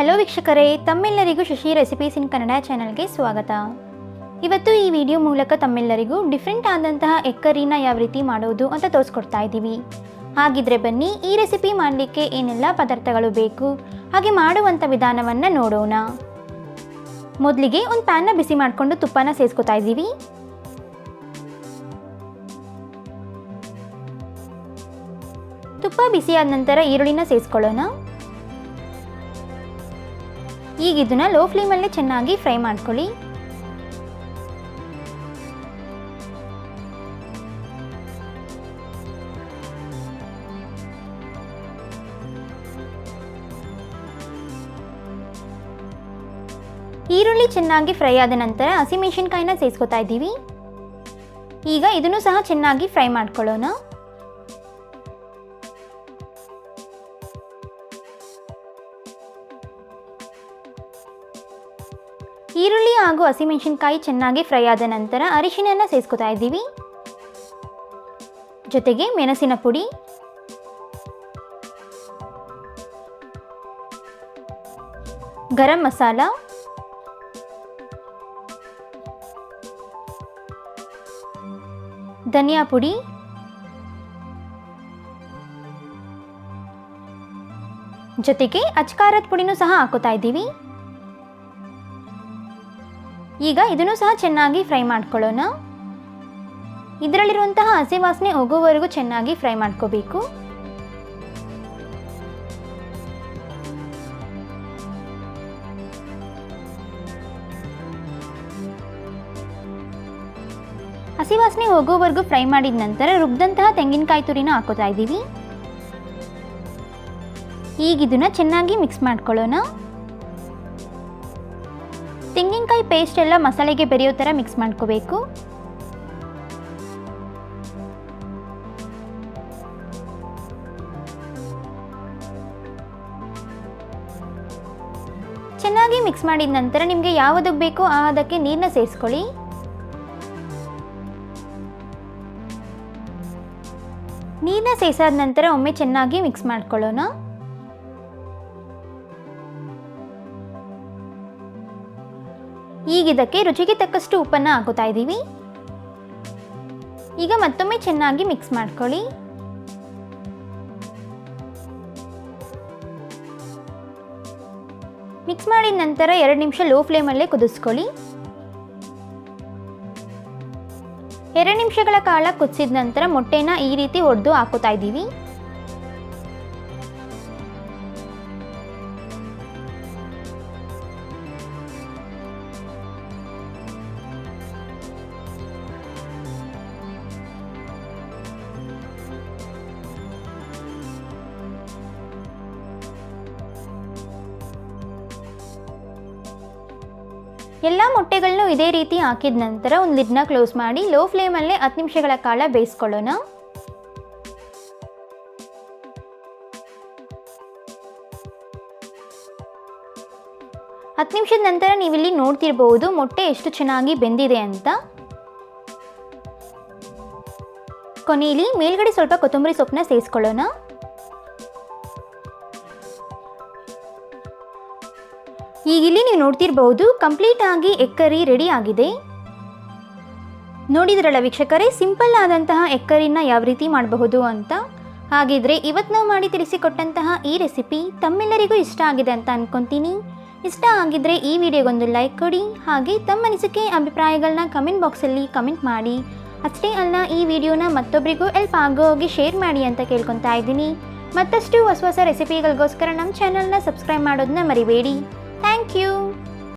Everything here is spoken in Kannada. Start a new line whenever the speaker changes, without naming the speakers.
ಹಲೋ ವೀಕ್ಷಕರೇ. ತಮ್ಮೆಲ್ಲರಿಗೂ ಶಶಿ ರೆಸಿಪೀಸ್ ಇನ್ ಕನ್ನಡ ಚಾನಲ್ಗೆ ಸ್ವಾಗತ. ಇವತ್ತು ಈ ವಿಡಿಯೋ ಮೂಲಕ ತಮ್ಮೆಲ್ಲರಿಗೂ ಡಿಫ್ರೆಂಟ್ ಆದಂತಹ ಎಗ್ ಯಾವ ರೀತಿ ಮಾಡೋದು ಅಂತ ತೋರಿಸ್ಕೊಡ್ತಾ ಇದ್ದೀವಿ. ಹಾಗಿದ್ರೆ ಬನ್ನಿ, ಈ ರೆಸಿಪಿ ಮಾಡಲಿಕ್ಕೆ ಏನೆಲ್ಲ ಪದಾರ್ಥಗಳು ಬೇಕು? ಹಾಗೆ ಮಾಡುವಂಥ ವಿಧಾನವನ್ನು ನೋಡೋಣ. ಮೊದಲಿಗೆ ಒಂದು ಪ್ಯಾನ್ನ ಬಿಸಿ ಮಾಡಿಕೊಂಡು ತುಪ್ಪನ ಸೇರಿಸ್ಕೊತಾ ಇದ್ದೀವಿ. ತುಪ್ಪ ಬಿಸಿಯಾದ ನಂತರ ಈರುಳ್ಳಿನ ಸೇರಿಸ್ಕೊಳ್ಳೋಣ ಈಗ ಇದನ್ನ ಲೋ ಫ್ಲೇಮಲ್ಲೇ ಚೆನ್ನಾಗಿ ಫ್ರೈ ಮಾಡ್ಕೊಳ್ಳಿ. ಈರುಳ್ಳಿ ಚೆನ್ನಾಗಿ ಫ್ರೈ ಆದ ನಂತರ ಹಸಿಮೆಣಸಿನ್ಕಾಯಿನ ಸೇರಿಸ್ಕೊತಾ ಇದ್ದೀವಿ. ಈಗ ಇದನ್ನು ಸಹ ಚೆನ್ನಾಗಿ ಫ್ರೈ ಮಾಡ್ಕೊಳ್ಳೋಣ. ಈರುಳ್ಳಿ ಹಾಗೂ ಹಸಿಮೆಣಸಿನ್ಕಾಯಿ ಚೆನ್ನಾಗಿ ಫ್ರೈ ಆದ ನಂತರ ಅರಿಶಿಣನ ಸೇರಿಸ್ಕೊತಾ ಇದ್ದೀವಿ. ಜೊತೆಗೆ ಮೆಣಸಿನ ಪುಡಿ. ಗರಂ ಮಸಾಲ. ಧನಿಯಾ ಪುಡಿ. ಜೊತೆಗೆ ಅಚ್ಕಾರದ ಪುಡಿನೂ ಸಹ ಹಾಕೋತಾ ಇದ್ದೀವಿ. ಈಗ ಇದನ್ನು ಸಹ ಚೆನ್ನಾಗಿ ಫ್ರೈ ಮಾಡ್ಕೊಳ್ಳೋಣ. ಇದರಲ್ಲಿರುವಂತಹ ಹಸಿ ವಾಸನೆ ಹೋಗೋವರೆಗೂ ಚೆನ್ನಾಗಿ ಫ್ರೈ ಮಾಡ್ಕೋಬೇಕು. ಹಸಿ ವಾಸನೆ ಹೋಗೋವರೆಗೂ ಫ್ರೈ ಮಾಡಿದ ನಂತರ ರುಬ್ದಂತಹ ತೆಂಗಿನಕಾಯಿ ತುರಿನ ಹಾಕೋತಾ ಇದ್ದೀವಿ. ಈಗ ಇದನ್ನ ಚೆನ್ನಾಗಿ ಮಿಕ್ಸ್ ಮಾಡ್ಕೊಳ್ಳೋಣ. ತೆಂಗಿನಕಾಯಿ ಪೇಸ್ಟ್ ಎಲ್ಲ ಮಸಾಲೆಗೆ ಬೆರೆಯೋ ಥರ ಮಿಕ್ಸ್ ಮಾಡ್ಕೋಬೇಕು. ಚೆನ್ನಾಗಿ ಮಿಕ್ಸ್ ಮಾಡಿದ ನಂತರ ನಿಮಗೆ ಯಾವುದಕ್ಕೆ ಬೇಕೋ ಆ ಅದಕ್ಕೆ ನೀರನ್ನ ಸೇರಿಸ್ಕೊಳ್ಳಿ. ನೀರನ್ನ ಸೇರಿಸಾದ ನಂತರ ಒಮ್ಮೆ ಚೆನ್ನಾಗಿ ಮಿಕ್ಸ್ ಮಾಡ್ಕೊಳ್ಳೋಣ. ಈಗ ಇದಕ್ಕೆ ರುಚಿಗೆ ತಕ್ಕಷ್ಟು ಉಪ್ಪನ್ನು ಹಾಕೋತಾ ಇದ್ದೀವಿ. ಈಗ ಮತ್ತೊಮ್ಮೆ ಚೆನ್ನಾಗಿ ಮಿಕ್ಸ್ ಮಾಡ್ಕೊಳ್ಳಿ. ಮಿಕ್ಸ್ ಮಾಡಿದ ನಂತರ ಎರಡು ನಿಮಿಷ ಲೋ ಫ್ಲೇಮಲ್ಲೇ ಕುದಿಸ್ಕೊಳ್ಳಿ. ಎರಡು ನಿಮಿಷಗಳ ಕಾಲ ಕುದಿಸಿದ ನಂತರ ಮೊಟ್ಟೆನ ಈ ರೀತಿ ಒಡೆದು ಹಾಕೋತಾ ಇದ್ದೀವಿ. ಎಲ್ಲ ಮೊಟ್ಟೆಗಳನ್ನು ಇದೇ ರೀತಿ ಹಾಕಿದ ನಂತರ ಒಂದು ಲಿಡ್ನ ಕ್ಲೋಸ್ ಮಾಡಿ ಲೋ ಫ್ಲೇಮಲ್ಲೇ ಹತ್ತು ನಿಮಿಷಗಳ ಕಾಲ ಬೇಯಿಸ್ಕೊಳ್ಳೋಣ. ಹತ್ತು ನಿಮಿಷದ ನಂತರ ನೀವಿಲ್ಲಿ ನೋಡ್ತಿರ್ಬೋದು ಮೊಟ್ಟೆ ಎಷ್ಟು ಚೆನ್ನಾಗಿ ಬೆಂದಿದೆ ಅಂತ. ಕೊನೆಯಲ್ಲಿ ಮೇಲ್ಗಡೆ ಸ್ವಲ್ಪ ಕೊತ್ತಂಬರಿ ಸೊಪ್ಪನ್ನ ಸೇರಿಸ್ಕೊಳ್ಳೋಣ ಈಗ ಇಲ್ಲಿ ನೀವು ನೋಡ್ತಿರ್ಬಹುದು ಕಂಪ್ಲೀಟ್ ಆಗಿ ಎಕ್ಕರಿ ರೆಡಿ ಆಗಿದೆ. ನೋಡಿದ್ರಲ್ಲ ವೀಕ್ಷಕರೇ, ಸಿಂಪಲ್ ಆದಂತಹ ಎಕ್ಕರಿನ ಯಾವ ರೀತಿ ಮಾಡಬಹುದು ಅಂತ? ಹಾಗಿದ್ರೆ ಇವತ್ತು ನಾವು ಮಾಡಿ ತಿಳಿಸಿಕೊಟ್ಟಂತಹ ಈ ರೆಸಿಪಿ ತಮ್ಮೆಲ್ಲರಿಗೂ ಇಷ್ಟ ಆಗಿದೆ ಅಂತ ಅನ್ಕೊಂತೀನಿ. ಇಷ್ಟ ಆಗಿದ್ರೆ ಈ ವಿಡಿಯೋಗೊಂದು ಲೈಕ್ ಕೊಡಿ, ಹಾಗೆ ತಮ್ಮ ಅನಿಸಿಕೆ ಅಭಿಪ್ರಾಯಗಳನ್ನ ಕಮೆಂಟ್ ಬಾಕ್ಸಲ್ಲಿ ಕಮೆಂಟ್ ಮಾಡಿ. ಅಷ್ಟೇ ಅಲ್ಲ, ಈ ವಿಡಿಯೋನ ಮತ್ತೊಬ್ಬರಿಗೂ ಎಲ್ಪ್ ಆಗೋ ಹೋಗಿ ಶೇರ್ ಮಾಡಿ ಅಂತ ಕೇಳ್ಕೊತಾ ಇದ್ದೀನಿ. ಮತ್ತಷ್ಟು ಹೊಸ ಹೊಸ ರೆಸಿಪಿಗಳಿಗೋಸ್ಕರ ನಮ್ಮ ಚಾನಲ್ನ ಸಬ್ಸ್ಕ್ರೈಬ್ ಮಾಡೋದನ್ನ ಮರಿಬೇಡಿ. Thank you.